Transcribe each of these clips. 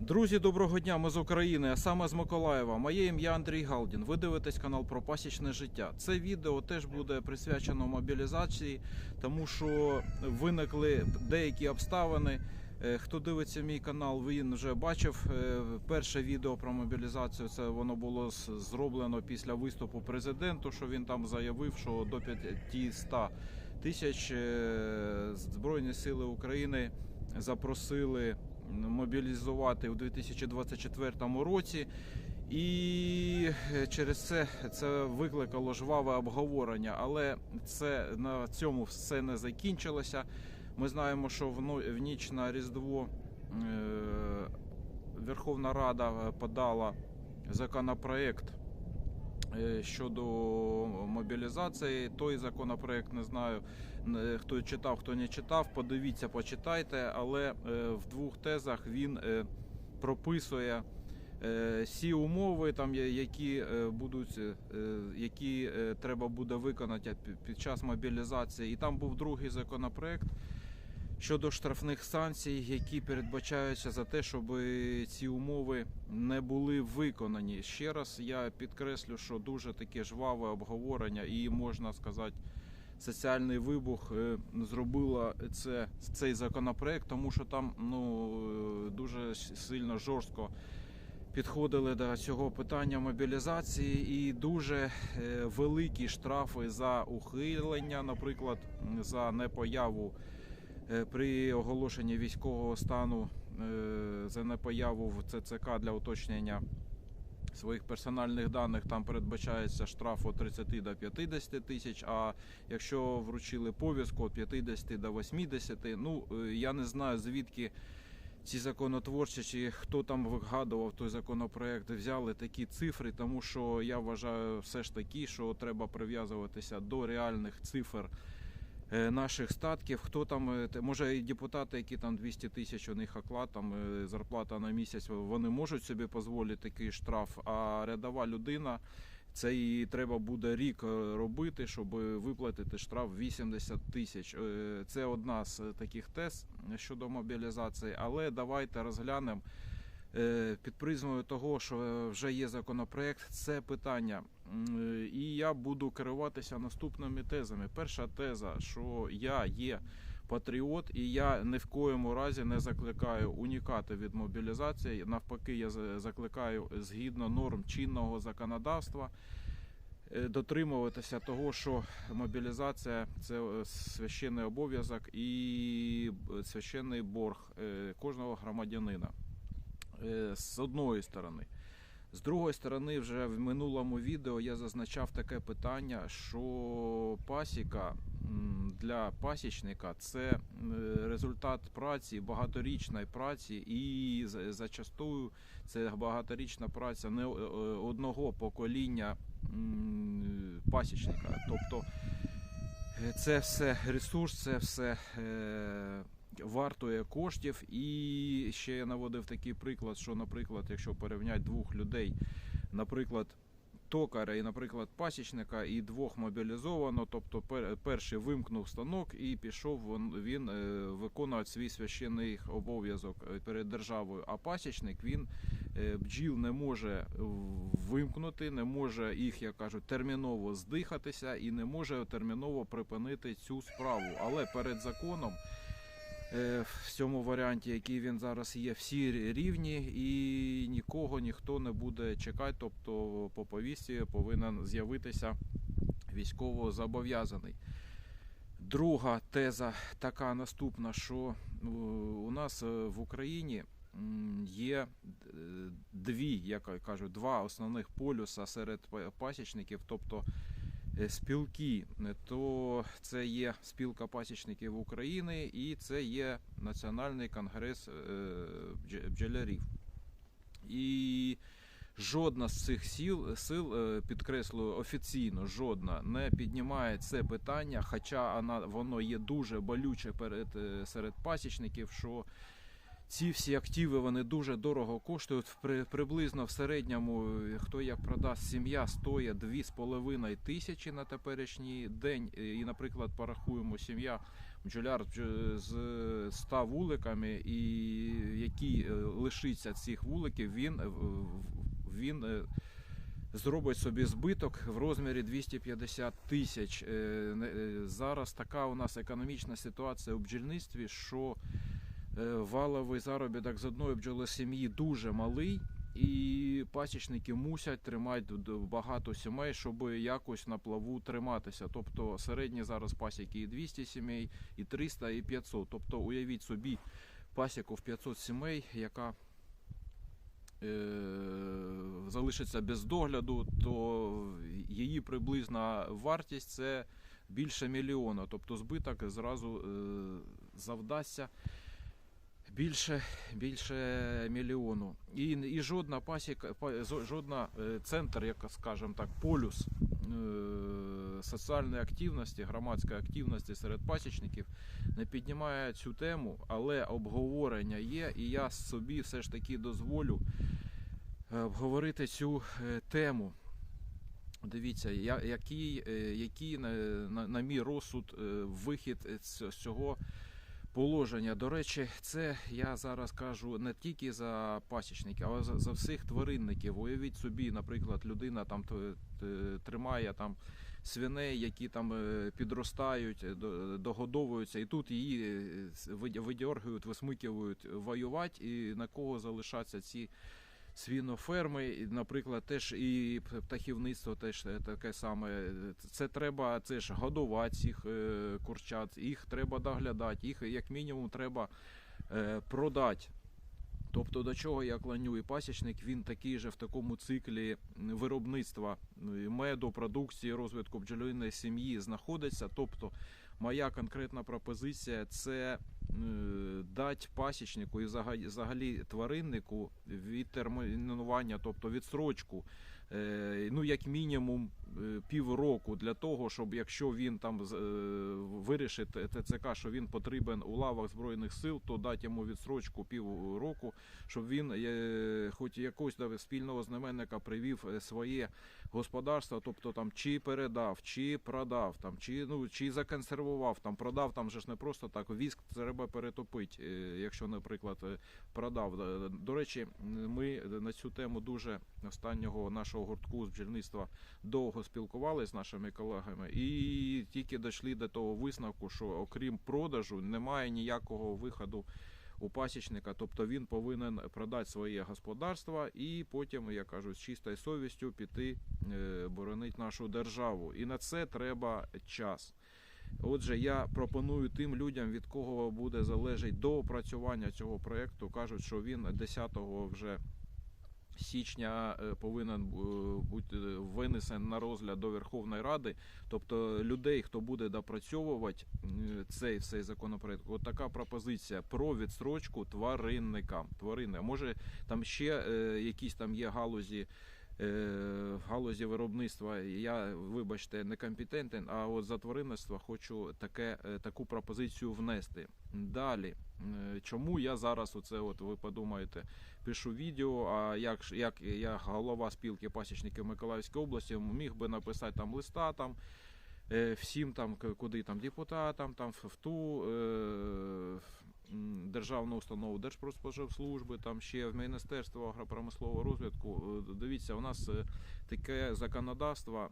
Друзі, доброго дня! Ми з України, а саме з Миколаєва. Моє ім'я Андрій Галдін. Ви дивитесь канал про пасічне життя. Це відео теж буде присвячено мобілізації, тому що виникли деякі обставини. Е, Хто дивиться мій канал, він вже бачив е, перше відео про мобілізацію. Це воно було зроблено після виступу президенту, що він там заявив, що до 500 тисяч е, Збройні сили України запросили мобілізувати у 2024 році. І е, через це це викликало жваве обговорення, але це на цьому все не закінчилося. Ми знаємо, що в ніч на Різдво е, Верховна Рада подала законопроект е, щодо мобілізації. Той законопроект не знаю, хто читав, хто не читав. Подивіться, почитайте. Але е, в двох тезах він е, прописує е, всі умови, там які е, будуть, е, які е, треба буде виконати під час мобілізації. І там був другий законопроект. Щодо штрафних санкцій, які передбачаються за те, щоб ці умови не були виконані. Ще раз я підкреслю, що дуже таке жваве обговорення і можна сказати, соціальний вибух е, зробила це цей законопроект, тому що там ну е, дуже сильно жорстко підходили до цього питання мобілізації, і дуже е, великі штрафи за ухилення, наприклад, за непояву при оголошенні військового стану за непояву в ЦЦК для уточнення своїх персональних даних там передбачається штраф від 30 до 50 тисяч. А якщо вручили повістку від 50 до 80, ну е, я не знаю звідки. Ці законотворчі, чи хто там вигадував той законопроект, взяли такі цифри, тому що я вважаю все ж таки, що треба прив'язуватися до реальних цифр наших статків. Хто там е, може і депутати, які там 200 тисяч у них оклад, там е, зарплата на місяць, вони можуть собі дозволити такий штраф. А рядова людина. Це і треба буде рік е, робити, щоб виплатити штраф 80 тисяч. Е, Це одна з таких тез щодо мобілізації. Але давайте розглянемо е, під призмою того, що вже є законопроект, це питання. Е, І я буду керуватися наступними тезами. Перша теза, що я є патріот, і я ні в коєму разі не закликаю унікати від мобілізації. Навпаки, я закликаю згідно норм чинного законодавства. е, Дотримуватися того, що мобілізація це е, священний обов'язок і е, священний борг е, кожного громадянина. Е, З одної сторони. З другої сторони, вже в минулому відео я зазначав таке питання, що пасіка для пасічника це е, результат праці, багаторічної праці, і зачастую це багаторічна праця не е, одного покоління пасічника. Тобто це все ресурс, це все вартує коштів. І ще я наводив такий приклад, що, наприклад, якщо порівняти двох людей, наприклад, токаря і, наприклад, пасічника, і двох мобілізовано, тобто пер- перший вимкнув станок і пішов він е, виконувати свій священний обов'язок е, перед державою. А пасічник він е, бджіл не може вимкнути, не може їх, як кажуть, терміново здихатися і не може терміново припинити цю справу. Але перед законом. Е, В цьому варіанті, який він зараз є, всі рівні, і нікого ніхто не буде чекати. Тобто по повісті повинен з'явитися військово зобов'язаний. Друга теза така наступна, що е, у нас е, в Україні є дві, як кажуть, два основних полюса серед пасічників, тобто спілки, Е, то це є спілка пасічників України і це є Національний конгрес е, бджолярів. І жодна з цих сіл сил, е, підкреслюю офіційно, жодна не піднімає це питання, хоча воно є дуже болюче перед, е, серед пасічників, що ці всі активи вони дуже дорого коштують. При, приблизно в середньому, е, хто як продасть сім'я, стоїть 2,5 тисячі на теперішній день. І, наприклад, порахуємо, сім'я бджоляр з 100 вуликами, і який е, лишиться цих вуликів, він, е, він зробить собі збиток в розмірі 250 тисяч. Зараз така у нас економічна ситуація у бджільництві, що валовий заробіток з одної бджоли сім'ї дуже малий. І пасічники мусять тримати багато сімей, щоб якось на плаву триматися. Тобто середні зараз пасіки і 200 сімей, і 300, і 500. Тобто уявіть собі пасіку в 500 сімей, яка е, залишиться без догляду, то її приблизна вартість це більше мільйона. Тобто збиток зразу е, завдасться більше, більше мільйону. І, і жодна пасіка, па- жодна е, центр, як скажемо так, полюс е, соціальної активності, громадської активності серед пасічників не піднімає цю тему, але обговорення є, і я собі все ж таки дозволю е, обговорити цю тему. Дивіться, який, який на, на, на мій розсуд вихід з цього положення. До речі, це я зараз кажу не тільки за пасічників, а за, за всіх тваринників. Уявіть собі, наприклад, людина там тримає там свиней, які там е, підростають, е, до- догодовуються, і тут її е, висмикивають, видьоргують, висмикують воювати, і на кого залишаться ці свіноферми, наприклад, теж і птахівництво теж е, таке саме. Це треба це ж годувати цих е, курчат, їх треба доглядати, їх як мінімум треба е, продати. Тобто до чого я кланю і пасічник, він такий же в такому циклі виробництва е, меду, продукції, розвитку бджолиної сім'ї знаходиться. Тобто моя конкретна пропозиція це дати пасічнику і взагалі, твариннику відтермінування, тобто відстрочку, е, ну як мінімум е, півроку для того, щоб якщо він там е, вирішить ТЦК, що він потрібен у лавах збройних сил, то дати йому відстрочку півроку, щоб він е, хоч якогось да, спільного знаменника привів е, своє господарство, тобто там чи передав, чи продав, там чи ну чи законсервував, там продав. Там же ж не просто так. Віск треба перетопити, е, якщо, наприклад, е, продав. Е, До речі, ми на цю тему дуже останнього нашого гуртку з бджільництва довго спілкувалися з нашими колегами, і тільки дійшли до того висновку, що окрім продажу немає ніякого виходу у пасічника, тобто він повинен продати своє господарство і потім, як кажуть, з чистою совістю піти е, боронити нашу державу. І на це треба час. Отже, я пропоную тим людям, від кого буде залежати до опрацювання цього проєкту, кажуть, що він 10-го вже січня е, повинен е, бути винесен на розгляд до Верховної Ради. Тобто людей, хто буде допрацьовувати е, цей цей законопроект, от така пропозиція про відстрочку тваринникам. Тварини. А може там ще е, якісь там є галузі. Е, В галузі виробництва я, вибачте, некомпетентен, а от за тваринництво хочу таке, е, таку пропозицію внести. Далі, е, чому я зараз оце, от ви подумаєте, пишу відео, а як, як я голова спілки пасічників Миколаївської області міг би написати там листа там. Всім там куди там депутатам, там в ту державну установу Держпродспоживслужби, там ще в Міністерство агропромислового розвитку. Е, Дивіться, у нас е, таке законодавство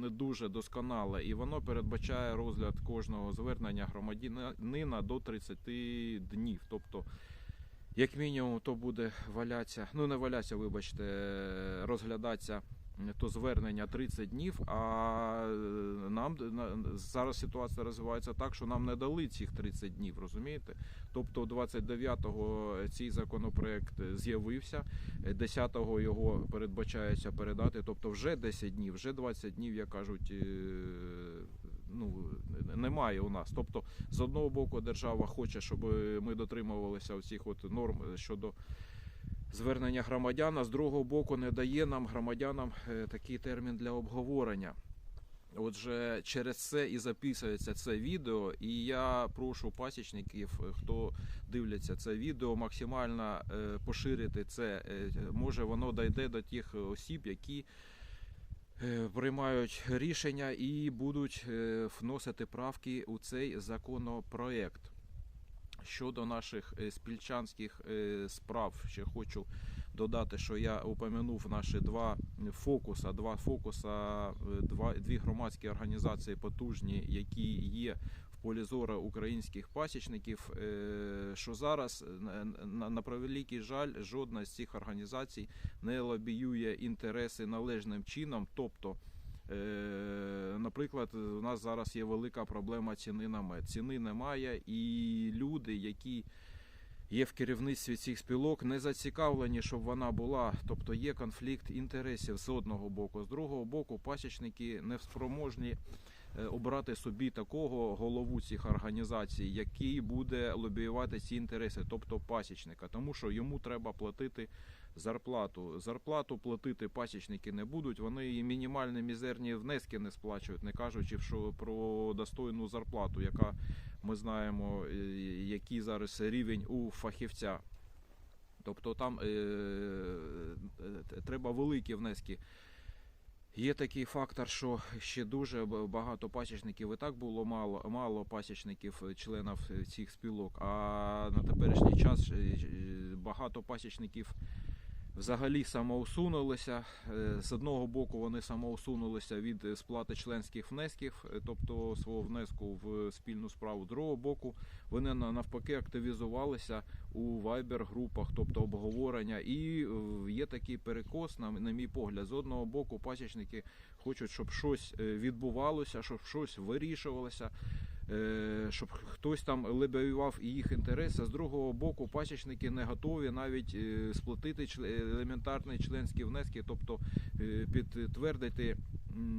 не дуже досконале, і воно передбачає розгляд кожного звернення громадянина до 30 днів. Тобто як мінімум, то буде валятися, ну не валятися, вибачте, е, розглядатися то звернення 30 днів. А е, нам зараз ситуація розвивається так, що нам не дали цих 30 днів, розумієте? Тобто 29-го цей законопроект е, з'явився, е, 10-го його передбачається передати. Тобто вже 10 днів, вже 20 днів, як кажуть. е, Ну, немає у нас. Тобто, з одного боку, держава хоче, щоб ми дотримувалися всіх от норм щодо звернення громадян, а з другого боку, не дає нам громадянам е, такий термін для обговорення. Отже, через це і записується це відео, і я прошу пасічників, е, хто дивляться це відео, максимально е, поширити це. Може, воно дійде до тих осіб, які приймають рішення і будуть вносити правки у цей законопроект. Щодо наших е, спільчанських е, справ, ще хочу додати, що я упомянув наші два фокуса. Два фокуса, е, два дві громадські організації потужні, які є в полі зору українських пасічників. Що зараз на, превеликий жаль, жодна з цих організацій не лобіює інтереси належним чином. Тобто, наприклад, у нас зараз є велика проблема ціни на мед. Ціни немає, і люди, які є в керівництві цих спілок, не зацікавлені, щоб вона була. Тобто є конфлікт інтересів з одного боку, з другого боку, пасічники не спроможні е, обрати собі такого голову цих організацій, який буде лобіювати ці інтереси, тобто пасічника, тому що йому треба платити зарплату. Зарплату платити пасічники не будуть. Вони і мінімальні мізерні внески не сплачують, не кажучи що про достойну зарплату, яка ми знаємо, е, який зараз рівень у фахівця. Тобто там е, е, треба великі внески. Є такий фактор, що ще дуже багато пасічників і так було мало, мало пасічників, е, членів цих спілок. А на теперішній час багато пасічників взагалі самоусунулися. Е, З одного боку, вони самоусунулися від е, сплати членських внесків, е, тобто свого внеску в спільну справу. З другого боку, вони на- навпаки активізувалися у вайбер-групах, тобто обговорення. І є такий перекос, на, мій погляд, з одного боку, пасічники хочуть, щоб щось відбувалося, щоб щось вирішувалося. Е, Щоб хтось там лобіював і їх інтереси. З другого боку, пасічники не готові навіть е, сплатити чле- елементарні членські внески, тобто е, підтвердити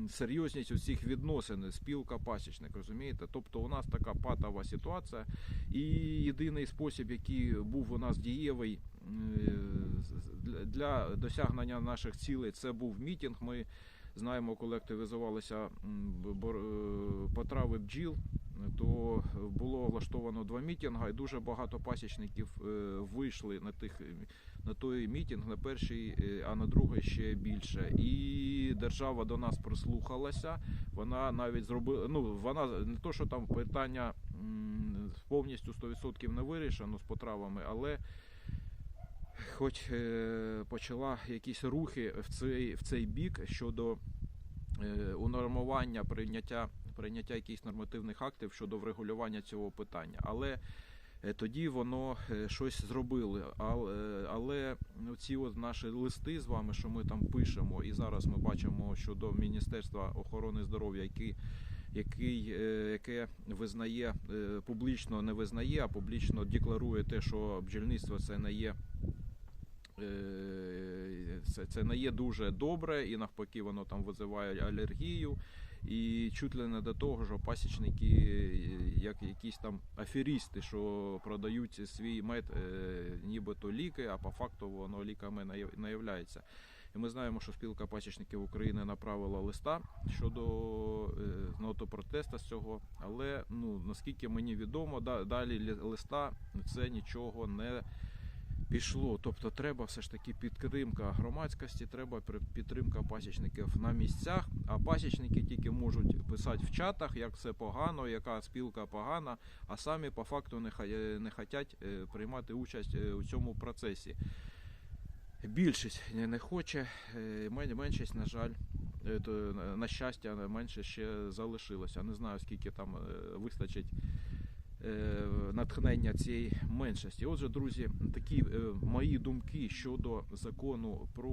серйозність усіх відносин спілка пасічник, розумієте? Тобто у нас така патова ситуація, і єдиний спосіб, який був у нас дієвий е, для- досягнення наших цілей, це був мітинг. Ми знаємо, коли активізувалися е, потрави бджіл. То було влаштовано два мітинги, і дуже багато пасічників е, вийшли на тих на той мітинг, на перший, е, а на другий ще більше. І держава до нас прислухалася. Вона навіть зробила. Ну вона не то, що там питання повністю 100% не вирішено з потравами, але хоч е, почала якісь рухи в цей, в цей бік щодо е, унормування прийняття прийняття якихось нормативних актів щодо врегулювання цього питання. Але е, тоді воно е, щось зробили. Але, але ці от наші листи з вами, що ми там пишемо, і зараз ми бачимо щодо Міністерства охорони здоров'я, які який, е, яке визнає публічно не визнає, а публічно декларує те, що бджільництво це не є це, це не є дуже добре, і навпаки, воно там визиває алергію. І чуть ли не до того, що пасічники, е, як якісь там аферісти, що продають свій мед, е, нібито ліки, а по факту воно ліками не являється. І ми знаємо, що спілка пасічників України направила листа щодо е, ноту протесту з цього. Але ну наскільки мені відомо, да- далі лі- листа це нічого не пішло. Тобто треба все ж таки підтримка громадськості, треба підтримка пасічників на місцях. А пасічники тільки можуть писати в чатах, як все погано, яка спілка погана, а самі по факту не, не хочуть е, приймати участь е, у цьому процесі. Більшість не хоче, е, меншість, на жаль, на- щастя, менше ще залишилося. Не знаю, скільки там вистачить натхнення цієї меншості. Отже, друзі, такі е, мої думки щодо закону про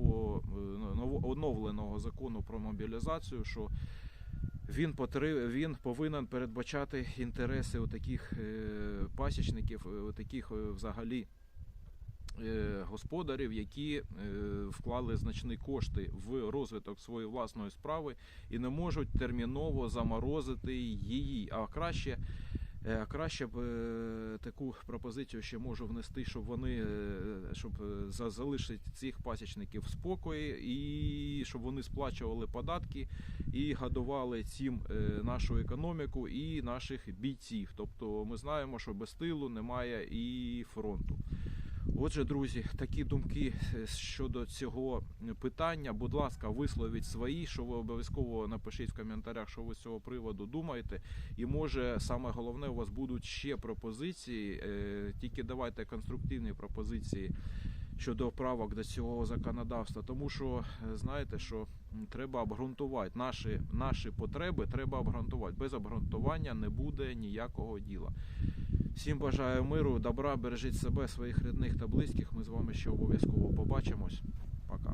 е, оновленого закону про мобілізацію, що він потри, він повинен передбачати інтереси таких е, пасічників, таких е, взагалі. е, Господарів, які е, вклали значні кошти в розвиток своєї власної справи і не можуть терміново заморозити її, а краще Е, Краще б е, таку пропозицію ще можу внести, щоб вони е, щоб за- залишити цих пасічників в спокої і щоб вони сплачували податки і годували цим нашу економіку і наших бійців. Тобто ми знаємо, що без тилу немає і фронту. Отже, друзі, такі думки е, щодо цього питання. Будь ласка, висловіть свої, що ви обов'язково напишіть в коментарях, що ви з цього приводу думаєте. І може саме головне, у вас будуть ще пропозиції. е, Тільки давайте конструктивні пропозиції щодо правок до цього законодавства. Тому що е, знаєте, що треба обґрунтувати наші, наші потреби, треба обґрунтувати. Без обґрунтування не буде ніякого діла. Всім бажаю миру, добра, бережіть себе, своїх рідних та близьких. Ми з вами ще обов'язково побачимось. Пока.